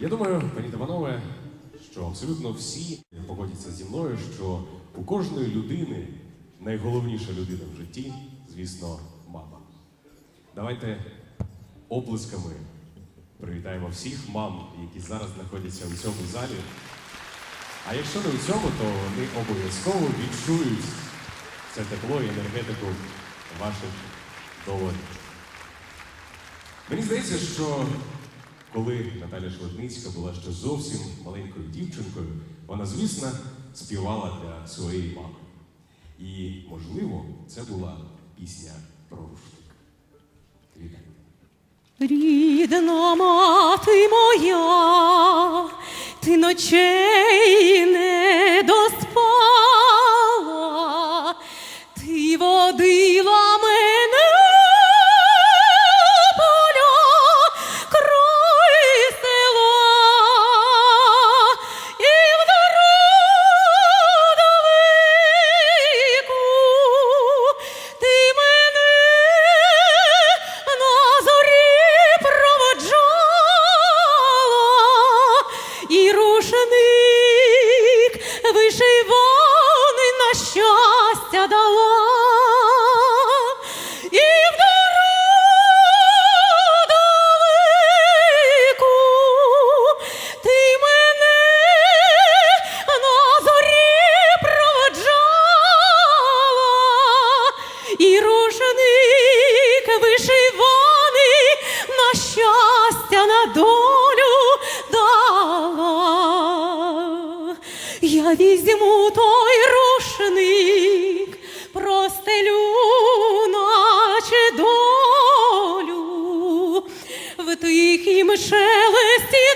Я думаю, пані та панове, що абсолютно всі погодяться зі мною, що у кожної людини найголовніша людина в житті, звісно, мама. Давайте оплесками привітаємо всіх мам, які зараз знаходяться у цьому залі. А якщо не у цьому, то вони обов'язково відчують це тепло і енергетику ваших долонь. Мені здається, що коли Наталя Шведницька була ще зовсім маленькою дівчинкою, вона, звісно, співала для своєї мами. І, можливо, це була пісня про рушник. Рідна мати моя, ти ночей не доспала, ти водила Я візьму той рушник, простелю, наче долю, в тихім шелесті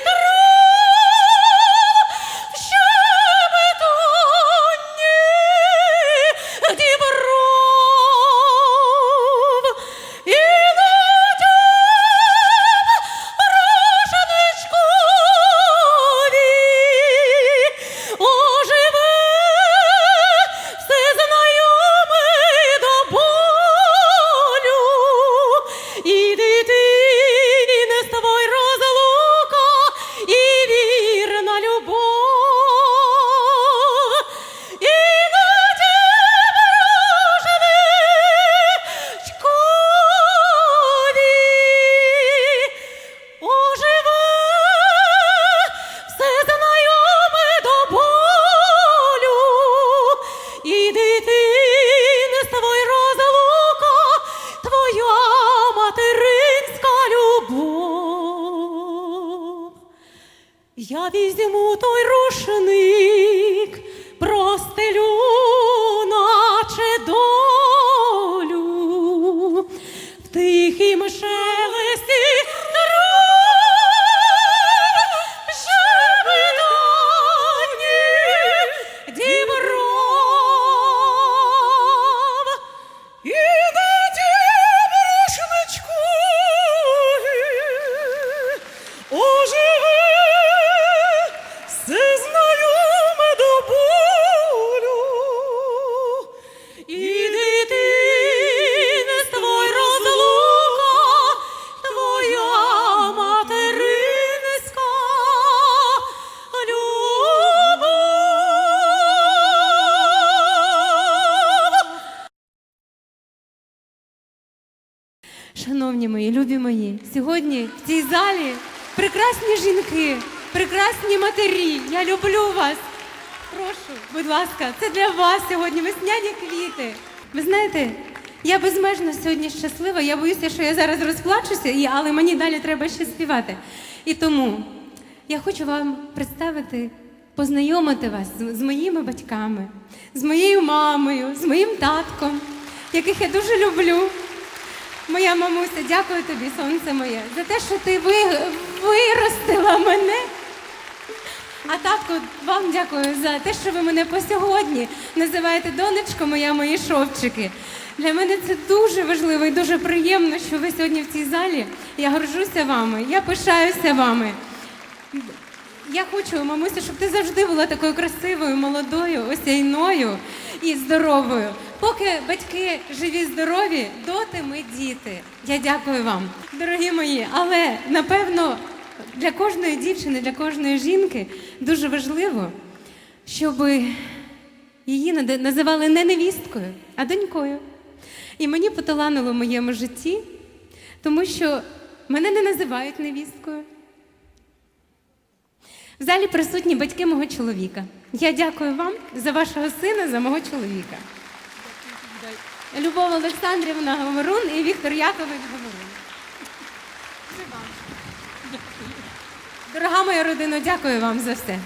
Я візьму той рушник, простелю, наче долю, в тихім шелесті трав, щебетанні дібров. І рушничкові оживе Шановні мої, любі мої, сьогодні в цій залі прекрасні жінки, прекрасні матері. Я люблю вас. Прошу, будь ласка, це для вас сьогодні весняні квіти. Ви знаєте, я безмежно сьогодні щаслива. Я боюся, що я зараз розплачуся, але мені далі треба ще співати. І тому я хочу вам представити, познайомити вас з, з моїми батьками, з моєю мамою, з моїм татком, яких я дуже люблю. Моя мамуся, дякую тобі, сонце моє, за те, що ти ви, виростила мене. А татку, вам дякую за те, що ви мене по сьогодні називаєте донечко моя, мої шовчики. Для мене це дуже важливо і дуже приємно, що ви сьогодні в цій залі. Я горжуся вами, я пишаюся вами. Я хочу, мамуся, щоб ти завжди була такою красивою, молодою, осяйною і здоровою. Поки батьки живі, здорові, доти ми діти. Я дякую вам, дорогі мої. Але напевно для кожної дівчини, для кожної жінки дуже важливо, щоб її називали не невісткою, а донькою. І мені поталанило в моєму житті, тому що мене не називають невісткою. В залі присутні батьки мого чоловіка. Я дякую вам за вашого сина, за мого чоловіка. Любов Олександрівна Говорун і Віктор Якович Говорун. Дорога моя родина, дякую вам за все.